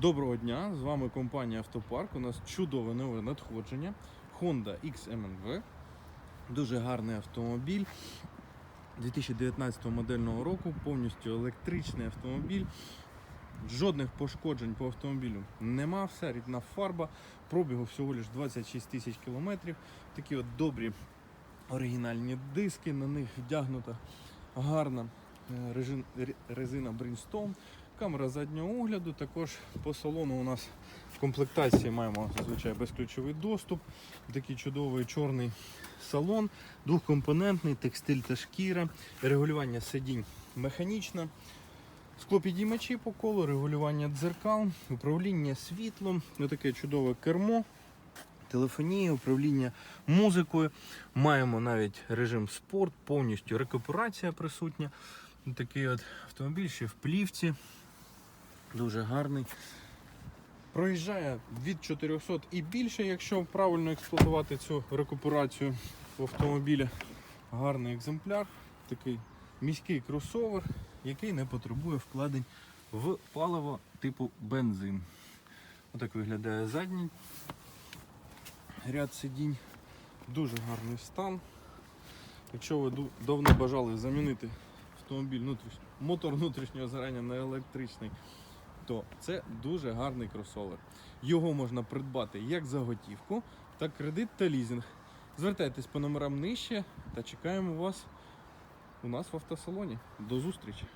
Доброго дня! З вами компанія Автопарк. У нас чудове нове надходження. Honda XMNV. Дуже гарний автомобіль. 2019 модельного року, повністю електричний автомобіль. Жодних пошкоджень по автомобілю нема, все рідна фарба, пробігу всього лиш 26 тисяч кілометрів. Такі от добрі оригінальні диски, на них вдягнута гарна е, резина Bridgestone. Камера заднього огляду. Також по салону у нас в комплектації маємо зазвичай безключовий доступ. Такий чудовий чорний салон, двохкомпонентний, текстиль та шкіра, регулювання сидінь механічне. Склопідіймачі по колу, регулювання дзеркал, управління світлом, таке чудове кермо, телефонія, управління музикою. Маємо навіть режим спорт, повністю рекуперація присутня. Такий от автомобіль ще в плівці. Дуже гарний. Проїжджає від 400 і більше, якщо правильно експлуатувати цю рекуперацію в автомобілі. Гарний екземпляр, такий міський кросовер, який не потребує вкладень в паливо типу бензин. Отак виглядає задній ряд сидінь. Дуже гарний стан. Якщо ви давно бажали замінити автомобіль мотор внутрішнього згорання на електричний, то це дуже гарний кросовер. Його можна придбати як за готівку, так кредит та лізинг. Звертайтесь по номерам нижче та чекаємо вас у нас в автосалоні. До зустрічі!